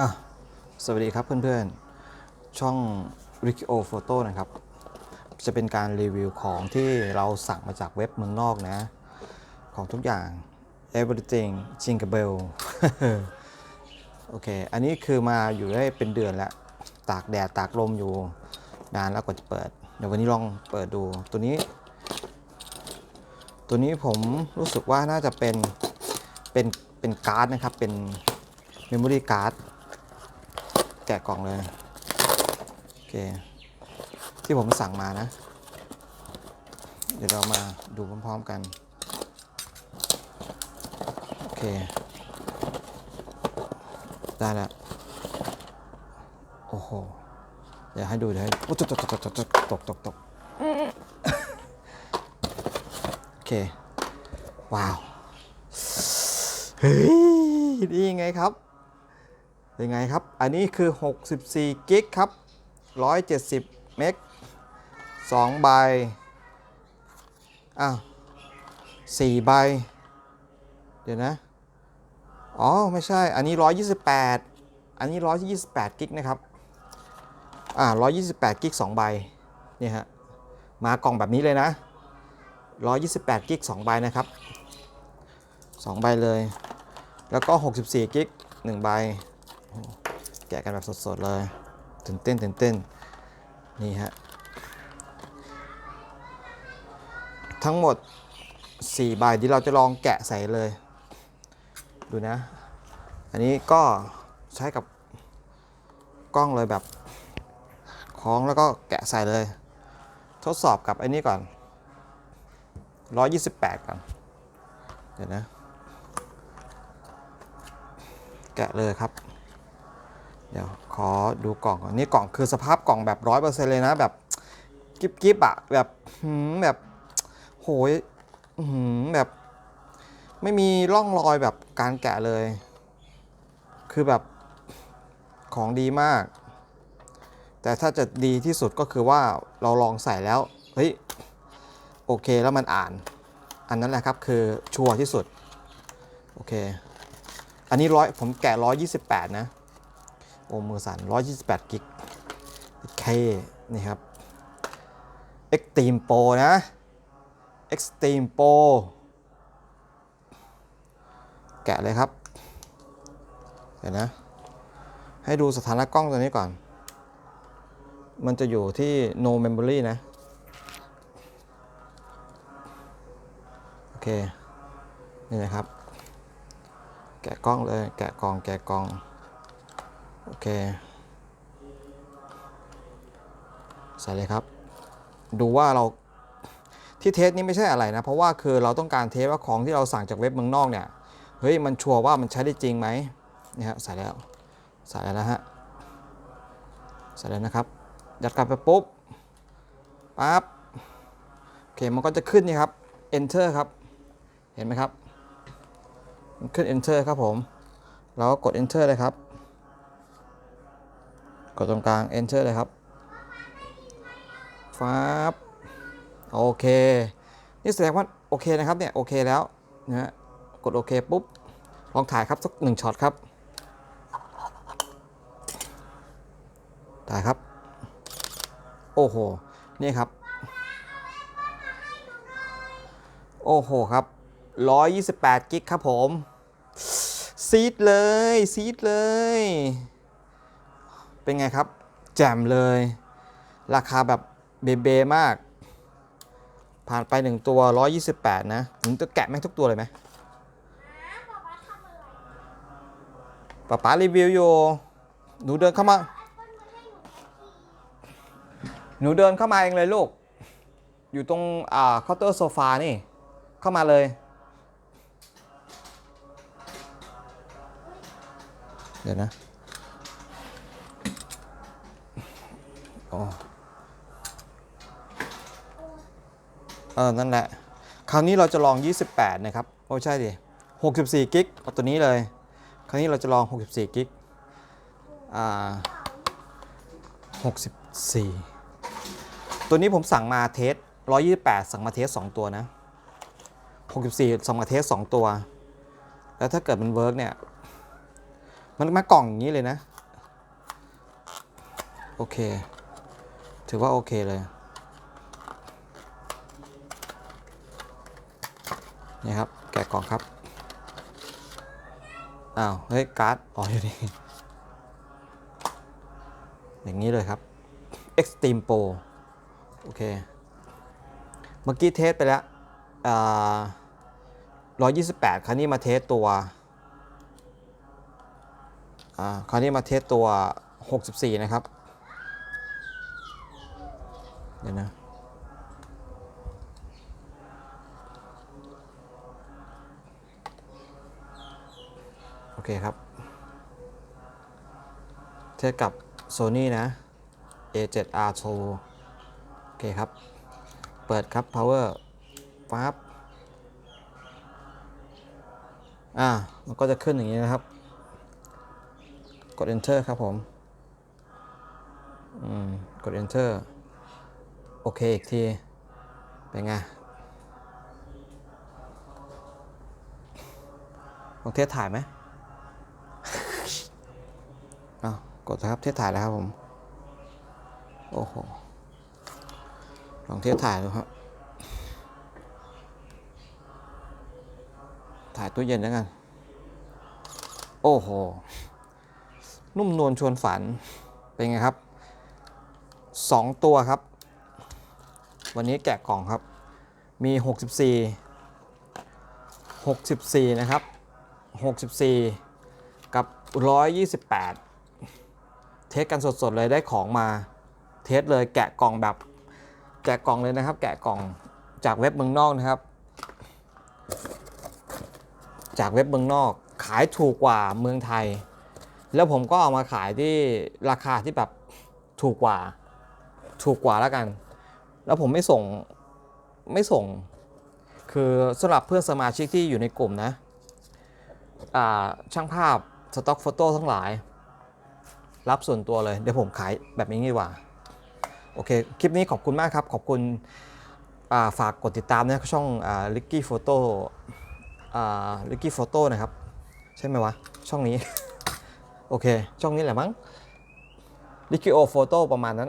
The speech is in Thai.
อะสวัสดีครับเพื่อนๆ ช่อง Rikio Photo นะครับ จะเป็นการรีวิวของที่เราสั่งมาจากเว็บเมืองนอกนะ ของทุกอย่าง everything jingle bell โอเค อันนี้คือมาอยู่ได้เป็นเดือนแล้ว ตากแดดตากลมอยู่นานแล้วกว่าจะเปิด เดี๋ยววันนี้ลองเปิดดูตัวนี้ ตัวนี้ผมรู้สึกว่าน่าจะเป็นเป็นเป็นการ์ดนะครับเป็นเมมโมรี่การ์ด แกะกล่องเลยโอเคที่ผมสั่งมานะ เดี๋ยวเรามาดูพร้อมๆกันโอเคได้แล้วโอ้โหเดี๋ยวให้ดูเดี๋ยวให้ตกตกตกตกตกตกตกตกโอเค ว้าว เฮ้ย นี่ไงครับ เป็นไงครับ อันนี้คือ 64กิกครับ 170 เมก2ใบ อ้าว4ใบ เดี๋ยวนะ อ๋อ ไม่ใช่ อันนี้ 128 อันนี้ 128กิกนะครับ อ่า 128กิก2ใบ เนี่ยฮะ มากล่องแบบนี้เลยนะ 128กิก2ใบนะครับ 2 ใบเลย แล้วก็ 64กิก1ใบ แกะกันแบบสดๆเลยตื่นเต้นตื่นเต้นนี่ฮะทั้งหมด4ใบที่เราจะลองแกะใส่เลย ดูนะ อันนี้ก็ใช้กับกล้องเลยแบบคล้องแล้วก็แกะใส่เลย ทดสอบกับไอ้นี้ก่อน 128 ก่อน เดี๋ยวนะ แกะเลยครับ เดี๋ยวขอดูกล่องก่อนนี่กล่องคือสภาพกล่องแบบร้อยเปอร์เซ็นต์เลยนะ แบบกิ๊บกิบอะแบบหืมแบบโหยหืมแบบ ไม่มีร่องรอยแบบการแกะเลย คือแบบของดีมาก แต่ถ้าจะดีที่สุดก็คือว่าเราลองใส่แล้วเฮ้ยโอเคแล้วมันอ่าน อันนั้นแหละครับคือชัวร์ที่สุด โอเค อันนี้ร้อยผมแกะ128นะ โอมือสั่น128กิกเคนี่ครับ Extreme Pro นะ Extreme Pro แกะเลยครับ เดี๋ยวนะ ให้ดูสถานะกล้องตัวนี้ก่อน มันจะอยู่ที่ no memory นะ โอเค นี่นะครับ แกะกล้องเลย แกะกล่อง แกะกล่อง โอเค ใส่เลยครับ ดูว่าเราที่เทสนี้ไม่ใช่อะไรนะ เพราะว่าคือเราต้องการเทสว่าของที่เราสั่งจากเว็บเมืองนอกเนี่ย เฮ้ย มันชัวร์ว่ามันใช้ได้จริงไหมนี่ฮะใส่แล้ว ใส่แล้วนะฮะ ใส่แล้วนะครับ ยัดกลับไปปุ๊บ ปั๊บ โอเค มันก็จะขึ้นนี่ครับ enter ครับ เห็นไหมครับ มันขึ้น enter ครับผม เราก็กด enter เลยครับ กดตรงกลาง enter เลยครับฟ้าบโอเค นี่แสดงว่าโอเคนะครับเนี่ยโอเคแล้วนะฮะกดโอเคปุ๊บ ลองถ่ายครับสักหนึ่งช็อตครับ ถ่ายครับ โอ้โห นี่ครับ โอ้โหครับ 128 กิกครับผม ซีดเลย ซีดเลย เป็นไงครับ แจ่มเลย ราคาแบบเบเบมาก ผ่านไป 1 ตัว 128 นะผมจะแกะแม่งทุกตัวเลยไหมป๊าป๊ารีวิวอยู่ หนูเดินเข้ามา หนูเดินเข้ามาเองเลยลูก อยู่ตรงอ่าเคาน์เตอร์โซฟานี่ เข้ามาเลย เดี๋ยวนะ อ๋อเออนั่นแหละ คราวนี้เราจะลอง 28 นะครับ โอ้ใช่ดิ64กิกเอาตัวนี้เลย คราวนี้เราจะลอง 64กิกอ่า64 ตัวนี้ผมสั่งมาเทส128 สั่งมาเทส2ตัวนะ 64สั่งมาเทส2ตัว แล้วถ้าเกิดมันเวิร์กเนี่ย มันมากล่องอย่างนี้เลยนะ โอเค ถือว่าโอเคเลยนี่ครับ แกะกล่องครับ อ้าว เฮ้ย การ์ดอ๋ออยู่นี่ อย่างนี้เลยครับ Extreme Pro โอเค เมื่อกี้เทสไปแล้วอ่า128คราวนี้มาเทสตัวอ่าคราวนี้มาเทสตัว 64 นะครับ เดี๋ยวนะโอเคครับ เทียบกับ Sony นะ A7R2 โอเคครับ เปิดครับ power ปั๊บอ่า มันก็จะขึ้นอย่างนี้นะครับ กด enter ครับผม อืม กด enter โอเคอีกที เป็นไงลองเทสถ่ายไหมอ้าวกดครับเทสถ่ายแล้วครับผม โอ้โห ลองเทสถ่ายดูครับ ถ่ายตู้เย็นแล้วกัน โอ้โห นุ่มนวลชวนฝัน เป็นไงครับ 2 ตัวครับ วันนี้แกะกล่องครับ มี 64 64 นะครับ 64 กับ 128 เทสกันสดๆเลยได้ของมา เทสเลยแกะกล่องแบบ แกะกล่องเลยนะครับ แกะกล่องจากเว็บเมืองนอกนะครับ จากเว็บเมืองนอก ขายถูกกว่าเมืองไทย แล้วผมก็เอามาขายที่ราคาที่แบบถูกกว่า ถูกกว่าแล้วกัน แล้วผมไม่ส่งไม่ส่ง คือสำหรับเพื่อนสมาชิกที่อยู่ในกลุ่มนะช่างภาพสต็อกโฟโต้ทั้งหลาย รับส่วนตัวเลย เดี๋ยวผมขายแบบนี้ดีกว่า โอเค คลิปนี้ขอบคุณมากครับ ขอบคุณาฝากกดติดตามนะช่องลิกกี้โฟโต้ลิกกี้โฟโต้นะครับ ใช่ไหมวะ ช่องนี้ โอเค ช่องนี้แหละมั้งลิกกี้โอโฟโต้ประมาณนั้นอะ